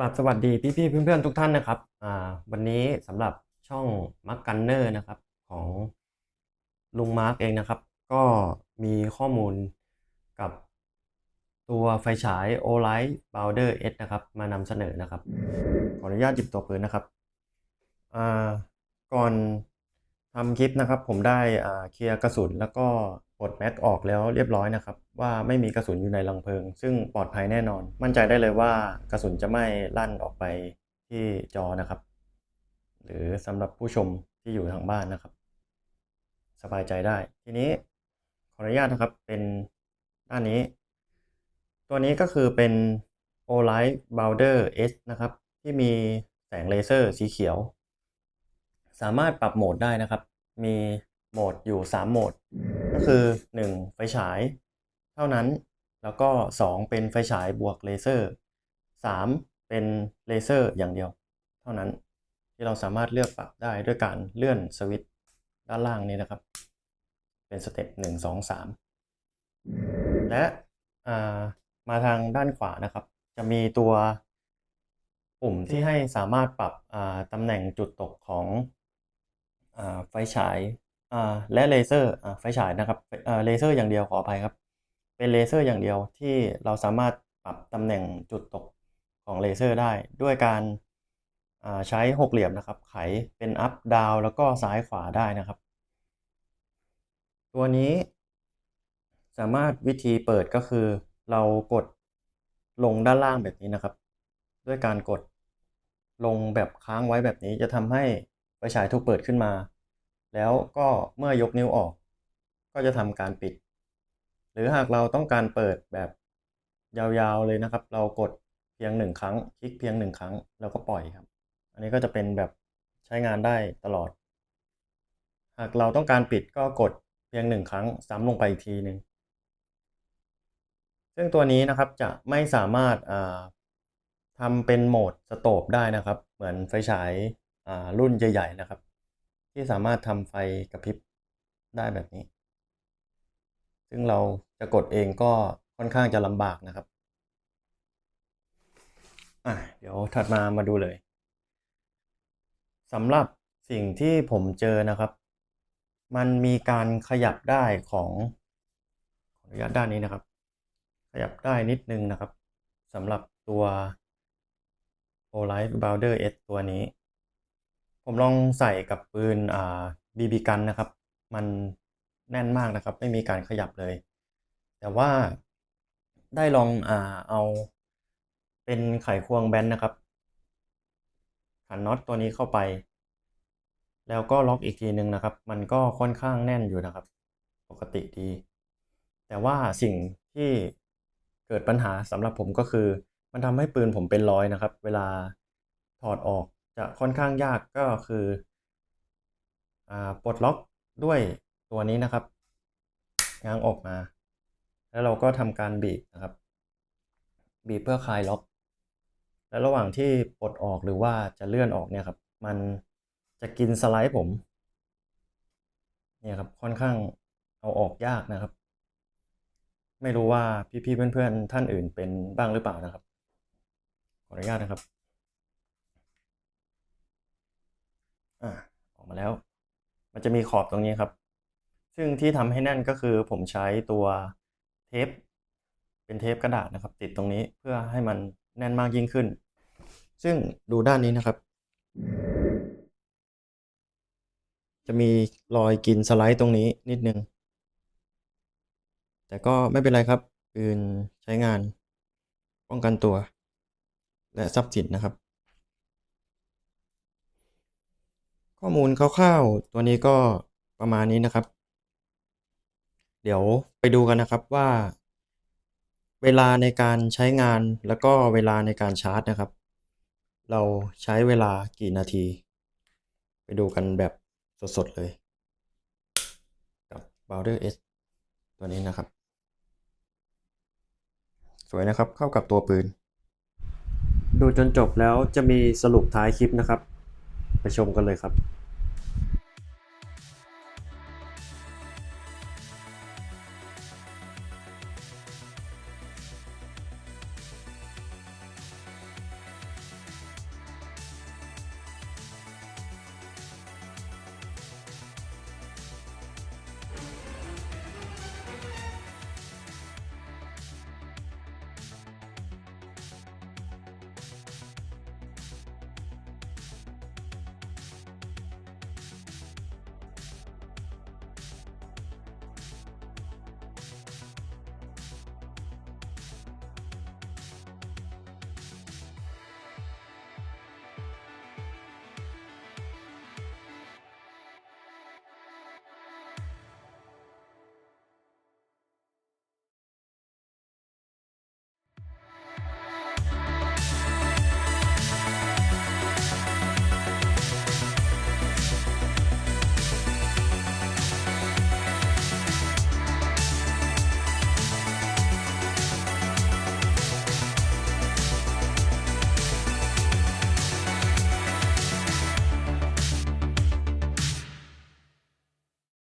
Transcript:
กราบสวัสดีพี่ๆเพื่อนๆทุกท่านนะครับอ่าวันนี้สำหรับช่องมักกันเนอร์นะครับของลุงมาร์กเองนะครับ ก็มีข้อมูลกับตัวไฟฉาย o l i g h t Bowder S นะครับ มานำเสนอนะครับ ขออนุญาตหยิบตัวปืนนะครับอ่าก่อนทำคลิปนะครับ ผมได้อ่าเคลียร์กระสุนแล้วก็ ปลดแม็กออกแล้วเรียบร้อยนะครับ ว่าไม่มีกระสุนอยู่ในรังเพลิง ซึ่งปลอดภัยแน่นอน มั่นใจได้เลยว่ากระสุนจะไม่ลั่นออกไปที่จอนะครับ หรือสำหรับผู้ชมที่อยู่ทางบ้านนะครับ สบายใจได้ ทีนี้ขออนุญาตนะครับเป็นด้านนี้ ตัวนี้ก็คือเป็น o l i g h t Bowder S นะครับ ที่มีแสงเลเซอร์สีเขียว สามารถปรับโหมดได้นะครับ มี โหมดอยู่ 3 โหมด ก็คือ 1 ไฟฉาย เท่านั้นแล้วก็ 2 เป็นไฟฉายบวกเลเซอร์ 3 เป็นเลเซอร์อย่างเดียว เท่านั้นที่เราสามารถเลือกปรับได้ด้วยการเลื่อนสวิตช์ด้านล่างนี้นะครับ เป็นสเต็ป1 2 3 และามาทางด้านขวานะครับ จะมีตัวปุ่มที่ให้สามารถปรับตำแหน่งจุดตกของอไฟฉาย และเลเซอร์ไฟฉายนะครับเลเซอร์อย่างเดียวขออภัยครับ เป็นเลเซอร์อย่างเดียวที่เราสามารถปรับตำแหน่งจุดตกของเลเซอร์ได้ ด้วยการใช้หกเหลี่ยมนะครับ ไขเป็นอัพดาวแล้วก็ซ้ายขวาได้นะครับ ตัวนี้สามารถวิธีเปิดก็คือ เรากดลงด้านล่างแบบนี้นะครับ ด้วยการกดลงแบบค้างไว้แบบนี้จะทำให้ไฟฉายถูกเปิดขึ้นมา แล้วก็เมื่อยกนิ้วออก ก็จะทำการปิด หรือหากเราต้องการเปิดแบบยาวๆเลยนะครับ เรากดเพียงหนึ่งครั้ง คลิกเพียงหนึ่งครั้ง แล้วก็ปล่อยครับ อันนี้ก็จะเป็นแบบใช้งานได้ตลอด หากเราต้องการปิดก็กดเพียงหนึ่งครั้ง ซ้ำลงไปอีกทีหนึ่งซึ่งตัวนี้นะครับจะไม่สามารถาทำเป็นโหมดสโตปได้นะครับ เหมือนไฟฉายารุ่นใหญ่ ๆ นะครับ ที่สามารถทำไฟกระพริบได้แบบนี้ ซึ่งเราจะกดเองก็ค่อนข้างจะลำบากนะครับอะเดี๋ยวถัดมามาดูเลยสำหรับสิ่งที่ผมเจอนะครับ มันมีการขยับได้ของขออนุญาตด้านนี้นะครับ ขยับได้นิดนึงนะครับสำหรับตัว o l i f e Bowder S ตัวนี้ ผมลองใส่กับปืนอ่า BB กันนะครับ มันแน่นมากนะครับ ไม่มีการขยับเลย แต่ว่าได้ลองอ่าเอาเป็นไขควงแบนนะครับขันน็อตตัวนี้เข้าไป แล้วก็ล็อกอีกทีนึงนะครับ มันก็ค่อนข้างแน่นอยู่นะครับ ปกติดี แต่ว่าสิ่งที่เกิดปัญหาสำหรับผมก็คือ มันทำให้ปืนผมเป็นรอยนะครับ เวลาถอดออก จะค่อนข้างยากก็คืออปลดล็อกด้วยตัวนี้นะครับง้างออกมา แล้วเราก็ทำการบีบนะครับ บีบเพื่อคลายล็อก และระหว่างที่ปลดออกหรือว่าจะเลื่อนออกเนี่ยครับ มันจะกินสไลด์ผมเนี่ยครับค่อนข้างเอาออกยากนะครับ ไม่รู้ว่าพี่ๆเพื่อนๆท่านอื่นเป็นบ้างหรือเปล่านะครับ ขออนุญาตนะครับ อ่าออก มาแล้ว มันจะมีขอบตรงนี้ครับ ซึ่งที่ทำให้แน่นก็คือผมใช้ตัวเทป เป็นเทปกระดาษนะครับ ติดตรงนี้เพื่อให้มันแน่นมากยิ่งขึ้น ซึ่งดูด้านนี้นะครับ จะมีรอยกินสไลด์ตรงนี้นิดนึง แต่ก็ไม่เป็นไรครับปืนใช้งานป้องกันตัว และทรัพย์สินนะครับ ข้อมูลคร่าวๆตัวนี้ก็ประมาณนี้นะครับ เดี๋ยวไปดูกันนะครับว่า เวลาในการใช้งานแล้วก็เวลาในการชาร์จนะครับ เราใช้เวลากี่นาที ไปดูกันแบบสดๆเลยกับ Bowder S ตัวนี้นะครับ สวยนะครับเข้ากับตัวปืน ดูจนจบแล้วจะมีสรุปท้ายคลิปนะครับ ไปชมกันเลยครับ